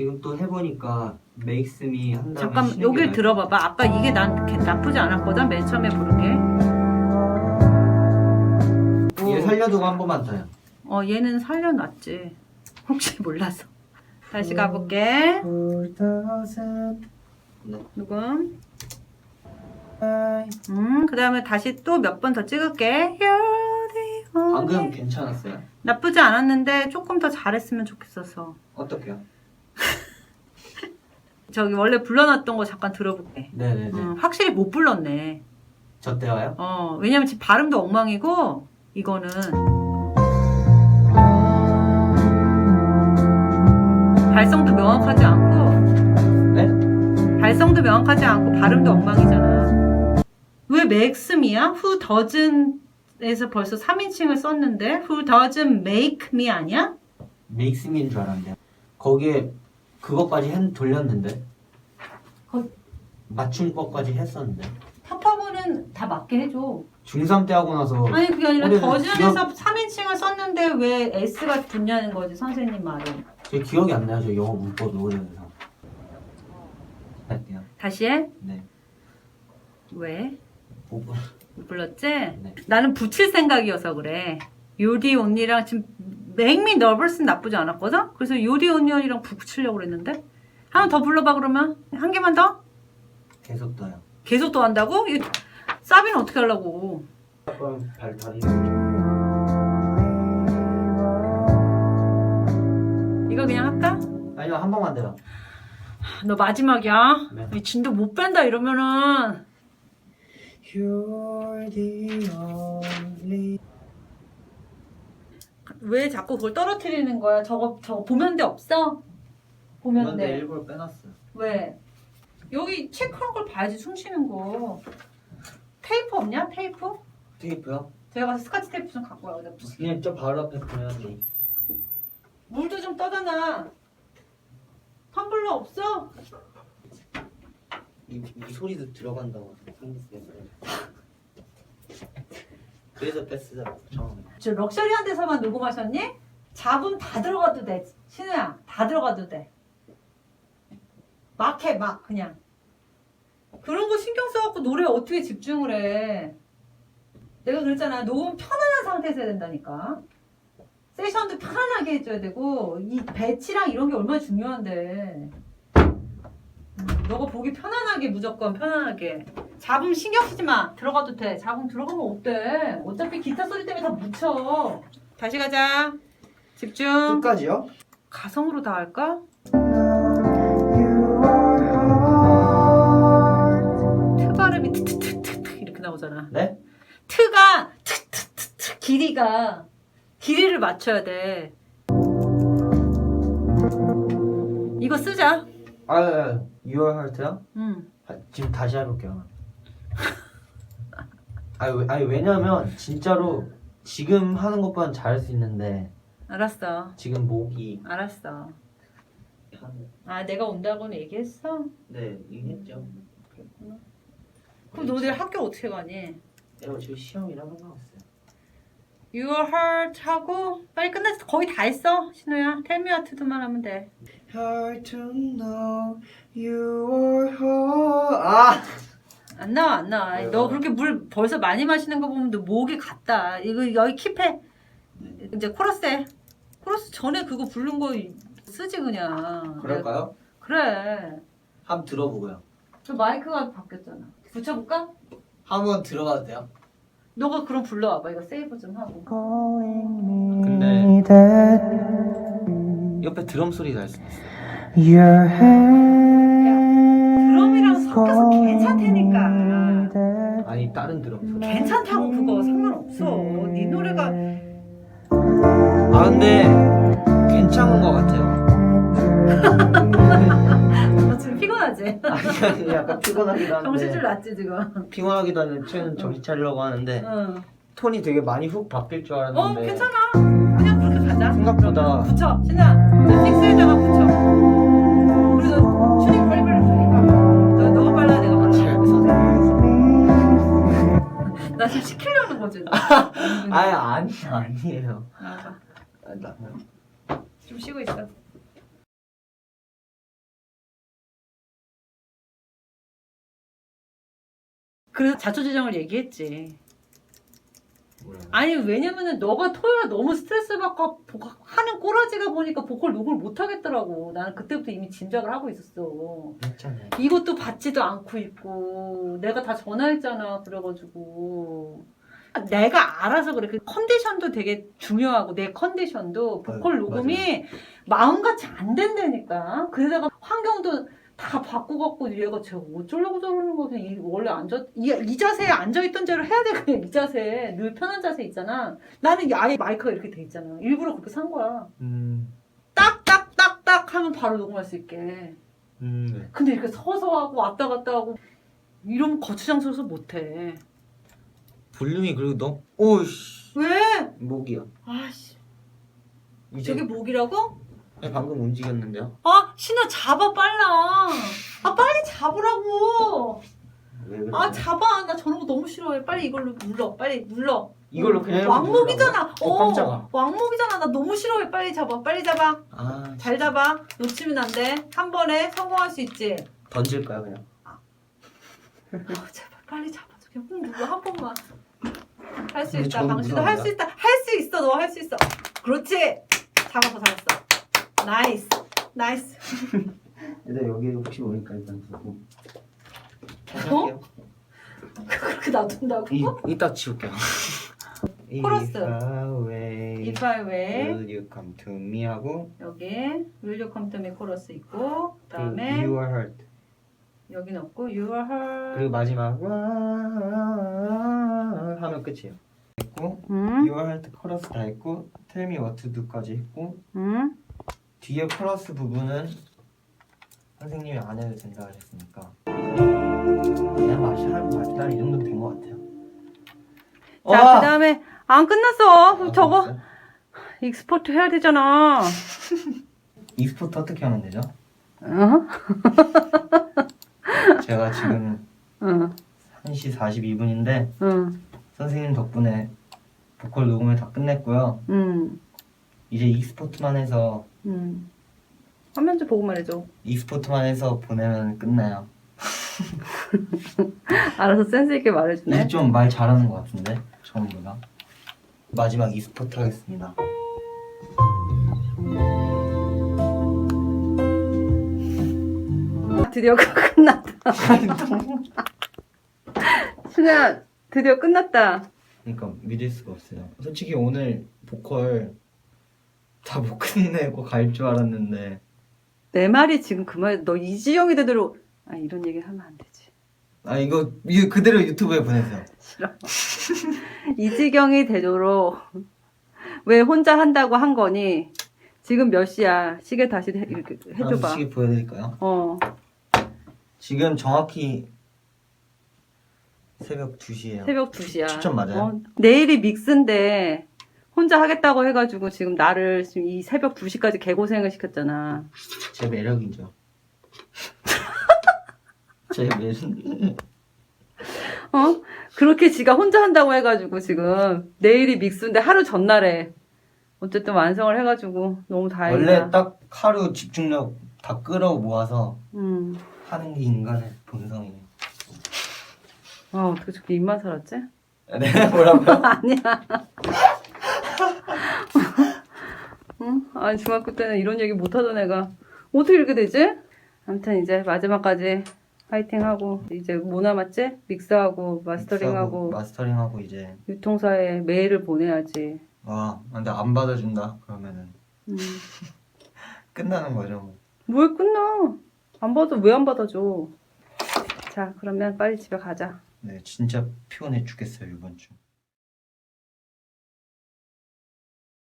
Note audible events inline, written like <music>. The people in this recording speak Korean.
지금 또 해보니까 makes me 한 다음에 잠깐 여길 들어봐봐. 아까 이게 난 개- 나쁘지 않았거든. 맨 처음에 부른 게. 것 같아요. 얘 살려두고 한 번만 더요. 어 얘는 살려놨지. <laughs> 혹시 몰라서. 다시 가볼게. 네. 누군? 음, 그 다음에 다시 또 몇 번 더 찍을게. You're the only- 방금 괜찮았어요. 나쁘지 않았는데 조금 더 잘했으면 좋겠어서. 어떻게요? <laughs> 저기 원래 불러놨던 거 잠깐 들어볼게. 네네네. 음, 확실히 못 불렀네. 저 때와요? 어, 왜냐면 지금 발음도 엉망이고, 이거는. 발성도 명확하지 않고, 네? 발성도 명확하지 않고, 발음도 엉망이잖아. 왜 맥스미야? Who doesn't 에서 벌써 3인칭을 썼는데, Who doesn't make me 아니야? makes me인 줄 알았는데 거기에 그것까지 했, 돌렸는데 거- 맞춤법까지 했었는데 팝업은 다 맞게 해줘. 중3 때 하고 나서 아니, 그게 아니라 오늘은 doesn'에서 3인칭을 썼는데 왜 S가 붙냐는 거지, 선생님 말은. 제 기억이 안 나요. 저 영어 문법 노래에서 할게요. 다시 해? 네. 왜? 오분. 못 불렀지? 네. 나는 붙일 생각이어서 그래. 요디 언니랑 지금 me nervous는 나쁘지 않았거든? 그래서 요디 언니랑 붙이려고 그랬는데 한번더 불러봐 그러면 한 개만 더? 계속 떠요. 계속 더 한다고? 이 사비는 어떻게 하려고? 그럼 발 다리 이거 그냥 할까? 아니요 한 번만 돼요. 너 마지막이야. 네. 이 진도 못 뺀다 이러면은 You're the only 왜 자꾸 그걸 떨어뜨리는 거야? 저거 저거 보면대 없어? 보면대. 일부러 빼놨어요. 왜? 여기 체크한 걸 봐야지 숨 쉬는 거. 테이프 없냐? 테이프? 테이프요? 제가 가서 스카치 테이프 좀 갖고 와요. 그냥 저 바로 앞에 보면 돼. 물도 좀 떠다 놔. 텀블러 없어? 이, 이 소리도 들어간다고. 그래서 뺐어요 처음에. 저 럭셔리한 데서만 녹음하셨니? 잡음 다 들어가도 돼. 신우야, 다 들어가도 돼. 막 해, 막 그냥. 그런 거 신경 써갖고 노래에 어떻게 집중을 해. 내가 그랬잖아. 녹음 편안한 상태에서 해야 된다니까. 세션도 편안하게 해줘야 되고 이 배치랑 이런 게 얼마나 중요한데. 음, 너가 보기 편안하게 무조건 편안하게. 잡음 신경 쓰지 마. 들어가도 돼. 잡음 들어가면 어때? 어차피 기타 소리 때문에 다 묻혀. 다시 가자. 집중. 끝까지요? 가성으로 다 할까? 트 발음이 트트트트 이렇게 나오잖아. 네? 트가 트트트트 길이가 길이를 맞춰야 돼. 이거 쓰자. 아, 아, Your Heart요? 응. 아, 지금 다시 해볼게요. 아니, 왜- 아니 왜냐면 진짜로 지금 하는 것보단 잘할 수 있는데 알았어. 지금 목이 알았어. 편. 아 내가 온다고는 얘기했어? 네, 얘기했죠. 그럼 너 내일 학교 어떻게 가니? 내가 지금 시험이랑 상관없어요. Your heart 하고 빨리 끝났어. 거의 다 했어. 신우야. Tell me what만 하면 돼. Hard to know your heart. 아, 안 나와 안 나와. 왜요? 너 그렇게 물 벌써 많이 마시는 거 보면 너 목이 갔다. 이거 여기 킵해. 이제 코러스 해. 코러스 전에 그거 부른 거 쓰지 그냥. 그럴까요? 그래. 한번 들어보고요. 저 마이크가 바뀌었잖아. 붙여볼까? 한번 들어가도 돼요? 너가 그럼 불러와봐. 이거 세이브 좀 하고. 근데 옆에 드럼 소리 날 수. Your hand 드럼이랑 섞여서 괜찮다니까. 아니 다른 드럼 소리. 괜찮다고 그거 상관없어. 네 노래가 아 근데 괜찮은 것 같아요. <laughs> 피곤하지? <laughs> 아니 아니 약간 피곤하기도 한데. 정신줄 났지 지금. 피곤하기도 하는데 쟤는 정신 차리려고 하는데 응. 톤이 되게 많이 훅 바뀔 줄 어 알았는데 괜찮아. 그냥 그렇게 가자. 생각보다 붙여 신아. 너 픽스에다가 붙여. 그리고 튜닝 빨리 빨리 풀니까. 너 너가 빨라 내가 빨라. 제 선생님 나 지금 시키려는 거지. 너. <laughs> 아니 아니 아니에요. 아, 나, 좀 쉬고 있어. 그래서 자초지정을 얘기했지. 아니 왜냐면은 너가 토요일 너무 스트레스 받고 보- 하는 꼬라지가 보니까 보컬 녹음을 못 하겠더라고. 나는 그때부터 이미 짐작을 하고 있었어. 했잖아요. 이것도 받지도 않고 있고 내가 다 전화했잖아. 그래가지고 내가 알아서 그래. 그 컨디션도 되게 중요하고 내 컨디션도 보컬 네, 녹음이 마음같이 안 된다니까. 그러다가 환경도 다 바꾸갖고 얘가 제가 어쩌려고 저러는 거 그냥 이- 원래 앉아 이, 이 자세에 앉아 있던 대로 해야 돼 그냥 이 자세 늘 편한 자세 있잖아. 나는 아예 마이크가 이렇게 돼 있잖아. 일부러 그렇게 산 거야. 음, 딱딱딱딱 하면 바로 녹음할 수 있게. 음, 네. 근데 이렇게 서서 하고 왔다 갔다 하고 이러면 거추장스러워서 못해. 볼륨이 그리고 너무 오씨 왜? 목이요. 아씨 이제 저게 목이라고? 네, 방금 움직였는데요. 아 신아 잡아 빨라. 아 빨리 잡으라고. 왜? 아 잡아 나 저런 거 너무 싫어해. 빨리 이걸로 눌러. 빨리 눌러. 이걸로 그냥 이렇게 왕목이잖아. 어, 깜짝아. 왕목이잖아. 나 너무 싫어해. 빨리 잡아. 빨리 잡아. 아, 잘 잡아. 놓치면 안 돼. 한 번에 성공할 수 있지. 던질까요 그냥? 아, 제발 빨리 잡아줘. 그냥 꾹 눌러 한 번만. 할 수 근데 있다. 저는 당신도 할수 있다. 할 수 있어. 너 할 수 있어. 그렇지. 잡았어. 잡았어. 나이스. 나이스. 일단 여기 혹시 모르니까 일단 두고. 어? 그렇게 놔둔다고? 이 이따 지울게요. 코러스. If If I wait. will you come to me 하고 여기 Will you come to me 코러스 있고 그 그다음에 You are hurt 여기 넣고 You are her. 그리고 마지막 와 하면 끝이에요. 했고 음, You are hurt 코러스 다 했고 Tell me what to do까지 했고 음. 뒤에 코러스 부분은 선생님이 안 해도 된다 하셨으니까 그냥 마시 한 마시다 이 정도 된 것 같아요. 자, 그다음에 안 끝났어. 아, 저거 됐어요? 익스포트 해야 되잖아. <laughs> 익스포트 어떻게 하면 되죠? 어? <laughs> 제가 지금 응, 1시 42분인데 응, 선생님 덕분에 보컬 녹음을 다 끝냈고요. 응, 이제 익스포트만 해서 응. 화면 좀 보고 말해줘. 익스포트만 해서 보내면 끝나요. <laughs> 알아서 센스 있게 말해주네. 좀 말 잘하는 것 같은데 처음보다. 마지막 익스포트 하겠습니다. 드디어 끝났다. <laughs> 신우야, 드디어 끝났다. 그러니까 믿을 수가 없어요. 솔직히 오늘 보컬 다 못 끝내고 갈 줄 알았는데 내 말이 지금 그 말, 너 이지영이 되도록 아 이런 얘기 하면 안 되지. 아 이거 이거 그대로 유튜브에 보내세요. <laughs> 싫어. 이지경이 되도록 왜 혼자 한다고 한 거니? 지금 몇 시야? 시계 다시 해, 이렇게 해줘봐. 아, 시계 보여드릴까요? 어. 지금 정확히 새벽 2시예요. 새벽 2시야. 추천 맞아요? 내일이 믹스인데 혼자 하겠다고 해가지고 지금 나를 지금 이 새벽 2시까지 개고생을 시켰잖아. 제 매력이죠. <laughs> 제 매력. 어? 그렇게 지가 혼자 한다고 해가지고 지금 내일이 믹스인데 하루 전날에 어쨌든 완성을 해가지고 너무 다행이다. 원래 딱 하루 집중력 다 끌어 모아서 음. 하는 게 인간의 본성이에요. 아 어떻게 저렇게 입만 살았지? 네, 뭐라고요? <laughs> 아니야. 응? 아니 중학교 때는 이런 얘기 못하던 애가 어떻게 이렇게 되지? 아무튼 이제 마지막까지 파이팅하고 이제 뭐 남았지? 믹스하고 마스터링하고 마스터링하고 이제 유통사에 메일을 보내야지. 와 근데 안 받아준다 그러면은 음. <laughs> 끝나는 거죠. 뭐. 뭘 끝나? 안 받아 왜 안 받아줘? 자 그러면 빨리 집에 가자. 네 진짜 피곤해 죽겠어요 이번 주.